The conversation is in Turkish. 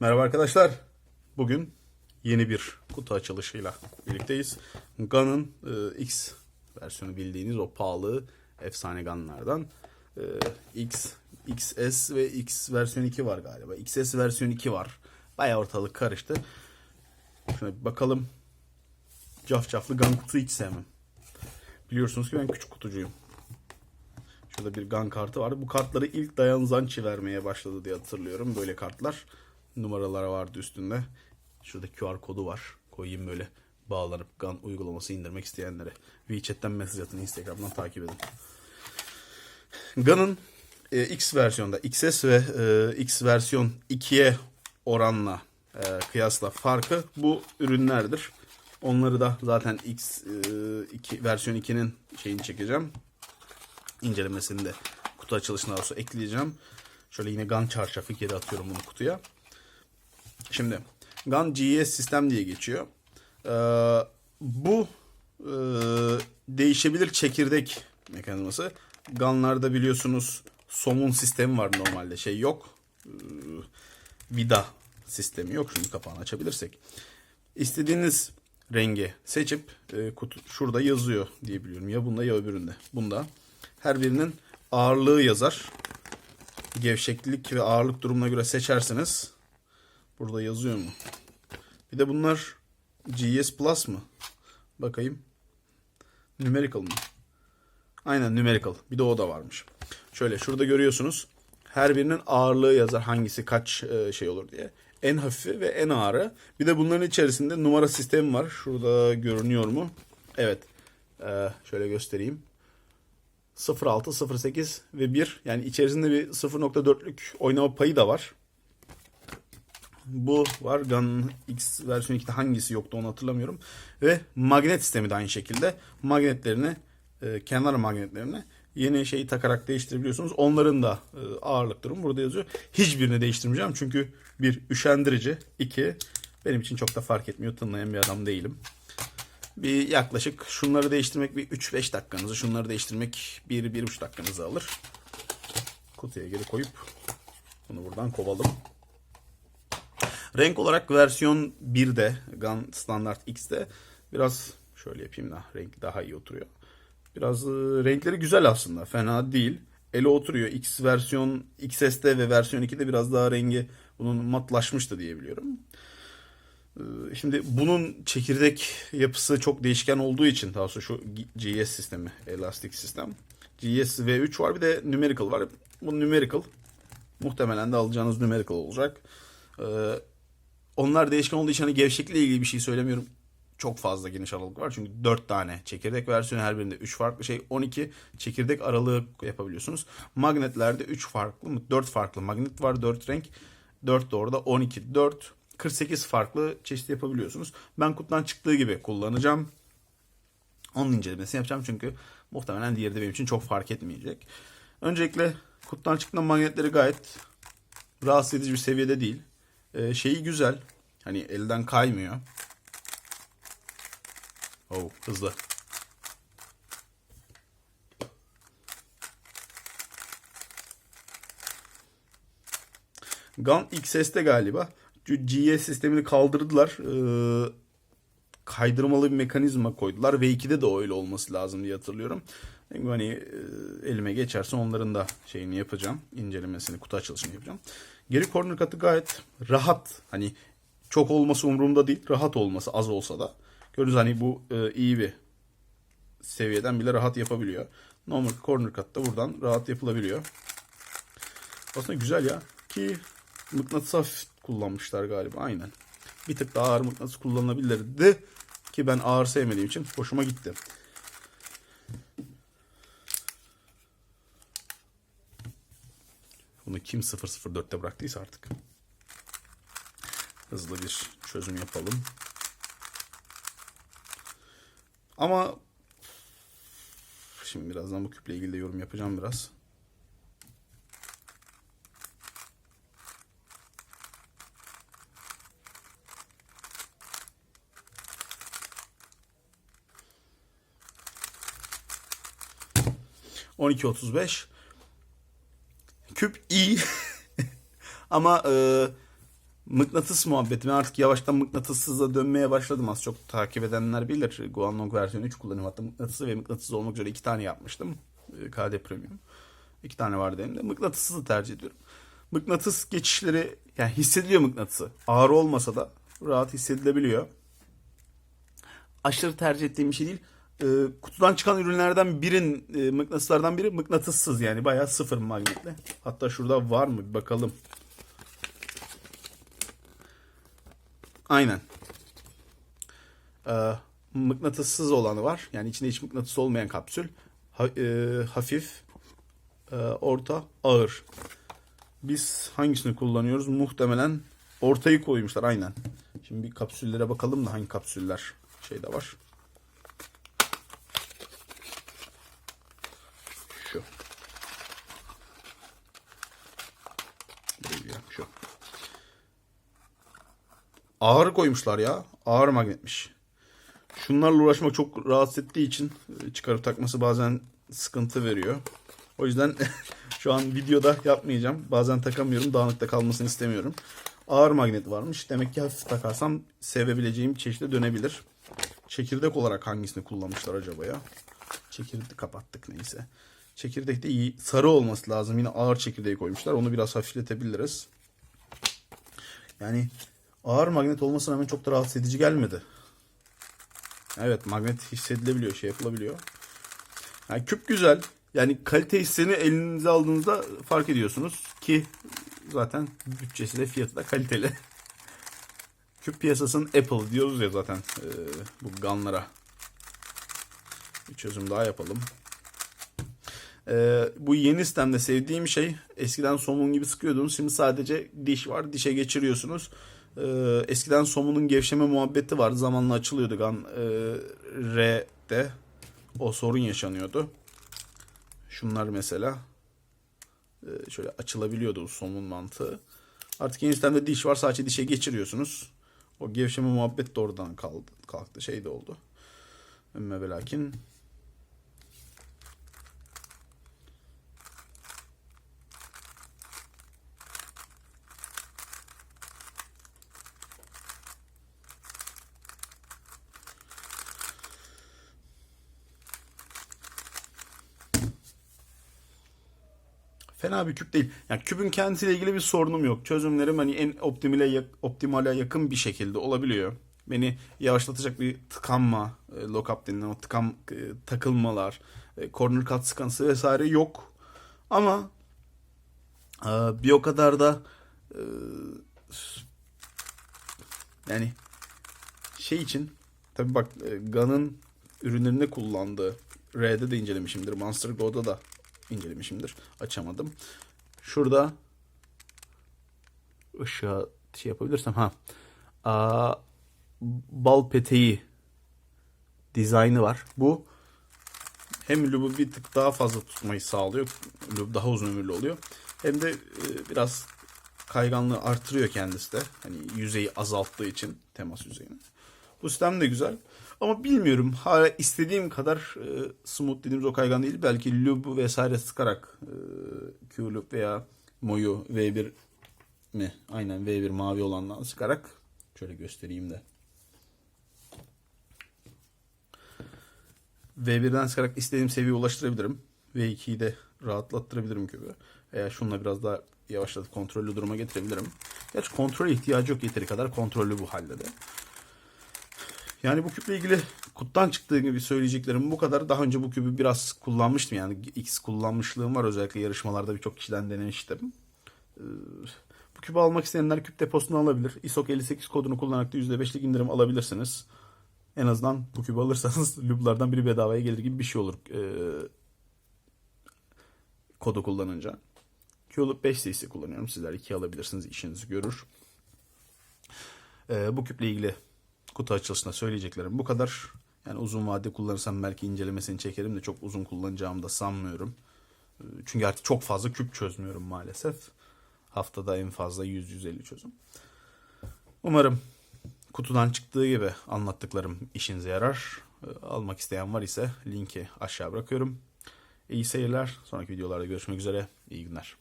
Merhaba arkadaşlar. Bugün yeni bir kutu açılışıyla birlikteyiz. Gun'ın e, X versiyonu bildiğiniz o pahalı efsane Gun'lardan. E, X, XS ve X versiyon 2 var galiba. XS versiyon 2 var. Bayağı ortalık karıştı. Şuna bir bakalım. Cafcaflı Gun kutu hiç sevmem. Biliyorsunuz ki ben küçük kutucuyum. Şurada bir gun kartı vardı. Bu kartları ilk Dayan Zanchi vermeye başladı diye hatırlıyorum. Böyle kartlar. Numaralar vardı üstünde. Şurada QR kodu var. Koyayım böyle bağlanıp gun uygulaması indirmek isteyenlere. WeChat'ten mesaj atın. Instagram'dan takip edin. Gun'ın e, X versiyonda XS ve e, X versiyon 2'ye oranla e, kıyasla farkı bu ürünlerdir. Onları da zaten X e, 2 versiyon 2'nin şeyini çekeceğim incelemesini de kutu açılışına doğrusu ekleyeceğim. Şöyle yine GAN çarşafı geri atıyorum bunu kutuya. Şimdi GAN GES sistem diye geçiyor. Ee, bu e, değişebilir çekirdek mekanizması. GAN'larda biliyorsunuz somun sistemi var normalde. Şey yok. Ee, vida sistemi yok. Şimdi kapağını açabilirsek. İstediğiniz rengi seçip e, kutu şurada yazıyor diye biliyorum. Ya bunda ya öbüründe. Bunda her birinin ağırlığı yazar. Gevşeklik ve ağırlık durumuna göre seçersiniz. Burada yazıyor mu? Bir de bunlar GS Plus mı? Bakayım. Numerical mı? Aynen numerical. Bir de o da varmış. Şöyle şurada görüyorsunuz. Her birinin ağırlığı yazar hangisi kaç e, şey olur diye. En hafifi ve en ağırı. Bir de bunların içerisinde numara sistemi var. Şurada görünüyor mu? Evet. Ee, şöyle göstereyim. 0.6, 0.8 ve 1. Yani içerisinde bir 0.4'lük oynama payı da var. Bu var. Gun X versiyon 2'de hangisi yoktu onu hatırlamıyorum. Ve magnet sistemi de aynı şekilde. Magnetlerini, e, kenar magnetlerini yeni şeyi takarak değiştirebiliyorsunuz. Onların da e, ağırlık durumu burada yazıyor. Hiçbirini değiştirmeyeceğim çünkü bir üşendirici, iki benim için çok da fark etmiyor. Tınlayan bir adam değilim. Bir yaklaşık şunları değiştirmek bir 3-5 dakikanızı, şunları değiştirmek 1-1,5 dakikanızı alır. Kutuya geri koyup bunu buradan kovalım. Renk olarak versiyon 1'de, Gun Standard X'de biraz şöyle yapayım da renk daha iyi oturuyor. Biraz e, renkleri güzel aslında, fena değil. Ele oturuyor. X versiyon XS'de ve versiyon 2'de biraz daha rengi bunun matlaşmıştı diye biliyorum. Ee, Şimdi bunun çekirdek yapısı çok değişken olduğu için daha sonra şu GS sistemi, elastik sistem. GS V3 var bir de numerical var. Bu numerical. Muhtemelen de alacağınız numerical olacak. Onlar değişken olduğu için hani gevşeklikle ilgili bir şey söylemiyorum. Çok fazla geniş aralık var. Çünkü 4 tane çekirdek versiyonu her birinde 3 farklı şey 12 çekirdek aralığı yapabiliyorsunuz. Magnetlerde 3 farklı mı 4 farklı magnet var 4 renk. 4 de orada 12 4 48 farklı çeşit yapabiliyorsunuz. Ben kutudan çıktığı gibi kullanacağım. Onun incelemesini yapacağım çünkü muhtemelen diğeri de benim için çok fark etmeyecek. Öncelikle kutudan çıktığında magnetleri gayet rahatsız edici bir seviyede değil. Ee, şeyi güzel. Hani elden kaymıyor. Oh hızlı. Gun XS'te galiba GS sistemini kaldırdılar. Ee, kaydırmalı bir mekanizma koydular. V2'de de öyle olması lazım diye hatırlıyorum. Hani e, elime geçerse onların da şeyini yapacağım. incelemesini, kutu açılışını yapacağım. Geri corner katı gayet rahat. Hani çok olması umurumda değil. Rahat olması az olsa da. Gördüğünüz hani bu e, iyi bir seviyeden bile rahat yapabiliyor. Normal corner cut da buradan rahat yapılabiliyor. Aslında güzel ya. Ki mıknatıs hafif kullanmışlar galiba. Aynen. Bir tık daha ağır mıknatıs kullanılabilirdi. Ki ben ağır sevmediğim için hoşuma gitti. Bunu kim 004'te bıraktıysa artık. Hızlı bir çözüm yapalım. Ama şimdi birazdan bu küple ilgili de yorum yapacağım biraz. ...12.35... ...küp iyi... ...ama... E, mıknatıs muhabbeti. Ben artık yavaştan mıknatıssızla dönmeye başladım. Az çok takip edenler bilir. Guanlong versiyon 3 kullanıyorum. Hatta mıknatısı ve mıknatıssız olmak üzere iki tane yapmıştım. Ee, KD Premium. İki tane vardı elimde. Mıknatıssızı tercih ediyorum. Mıknatıs geçişleri yani hissediliyor mıknatısı. Ağır olmasa da rahat hissedilebiliyor. Aşırı tercih ettiğim bir şey değil. Ee, kutudan çıkan ürünlerden birin e, mıknatıslardan biri mıknatıssız yani bayağı sıfır magnetli. Hatta şurada var mı bir bakalım. Aynen. Ee, mıknatıssız olanı var. Yani içinde hiç mıknatıs olmayan kapsül. Ha- e, hafif, e, orta, ağır. Biz hangisini kullanıyoruz? Muhtemelen ortayı koymuşlar aynen. Şimdi bir kapsüllere bakalım da hangi kapsüller şeyde var. Şu. Değil şu. Ağır koymuşlar ya. Ağır magnetmiş. Şunlarla uğraşmak çok rahatsız ettiği için e, çıkarıp takması bazen sıkıntı veriyor. O yüzden şu an videoda yapmayacağım. Bazen takamıyorum. Dağınıkta kalmasını istemiyorum. Ağır magnet varmış. Demek ki hafif takarsam sevebileceğim çeşide dönebilir. Çekirdek olarak hangisini kullanmışlar acaba ya? Çekirdeği kapattık neyse. Çekirdek de iyi. Sarı olması lazım. Yine ağır çekirdeği koymuşlar. Onu biraz hafifletebiliriz. Yani ağır magnet olmasına rağmen çok da rahatsız edici gelmedi. Evet magnet hissedilebiliyor, şey yapılabiliyor. Yani küp güzel. Yani kalite hissini elinize aldığınızda fark ediyorsunuz ki zaten bütçesi de fiyatı da kaliteli. küp piyasasının Apple diyoruz ya zaten e, bu gunlara. Bir çözüm daha yapalım. E, bu yeni sistemde sevdiğim şey eskiden somun gibi sıkıyordunuz. Şimdi sadece diş var. Dişe geçiriyorsunuz. E, eskiden somunun gevşeme muhabbeti vardı. Zamanla açılıyordu gun e, R'de. O sorun yaşanıyordu. Şunlar mesela e, şöyle açılabiliyordu somun mantığı. Artık yeni sistemde diş var. Sadece dişe geçiriyorsunuz. O gevşeme muhabbet de oradan kaldı, kalktı. Şey de oldu. Emme ve Fena bir küp değil. Yani küpün kendisiyle ilgili bir sorunum yok. Çözümlerim hani en optimale, optimale yakın bir şekilde olabiliyor. Beni yavaşlatacak bir tıkanma, e, lock-up denilen o tıkan, e, takılmalar, e, corner cut sıkıntısı vesaire yok. Ama e, bir o kadar da e, yani şey için tabii bak e, Gun'ın ürünlerinde kullandığı R'de de incelemişimdir. Monster Go'da da incelemişimdir. Açamadım. Şurada ışığa şey yapabilirsem ha. Aa, bal peteği dizaynı var. Bu hem lübü bir tık daha fazla tutmayı sağlıyor. Lüb daha uzun ömürlü oluyor. Hem de e, biraz kayganlığı artırıyor kendisi de. Hani yüzeyi azalttığı için temas yüzeyini. Bu sistem de güzel. Ama bilmiyorum. Hala istediğim kadar e, smooth dediğimiz o kaygan değil. Belki lub vesaire sıkarak e, Q-Lub veya Moyu V1 mi? Aynen V1 mavi olandan sıkarak şöyle göstereyim de. V1'den sıkarak istediğim seviyeye ulaştırabilirim. V2'yi de rahatlattırabilirim gibi. Veya şununla biraz daha yavaşlatıp kontrollü duruma getirebilirim. Gerçi kontrol ihtiyacı yok yeteri kadar kontrollü bu halde de. Yani bu küple ilgili kuttan çıktığı gibi söyleyeceklerim bu kadar. Daha önce bu kübü biraz kullanmıştım yani X kullanmışlığım var özellikle yarışmalarda birçok kişiden denemiştim. Ee, Bu küpü almak isteyenler küp deposunu alabilir. ISOC 58 kodunu kullanarak da %5'lik indirim alabilirsiniz. En azından bu küpü alırsanız lüblardan biri bedavaya gelir gibi bir şey olur. Ee, kodu kullanınca. QLoop 5 cc kullanıyorum. Sizler 2 alabilirsiniz. işinizi görür. Ee, bu küple ilgili kutu açılışında söyleyeceklerim bu kadar. Yani uzun vade kullanırsam belki incelemesini çekerim de çok uzun kullanacağımı da sanmıyorum. Ee, Çünkü artık çok fazla küp çözmüyorum maalesef. Haftada en fazla 100-150 çözüm. Umarım kutudan çıktığı gibi anlattıklarım işinize yarar. Ee, Almak isteyen var ise linki aşağı bırakıyorum. İyi seyirler. Sonraki videolarda görüşmek üzere. İyi günler.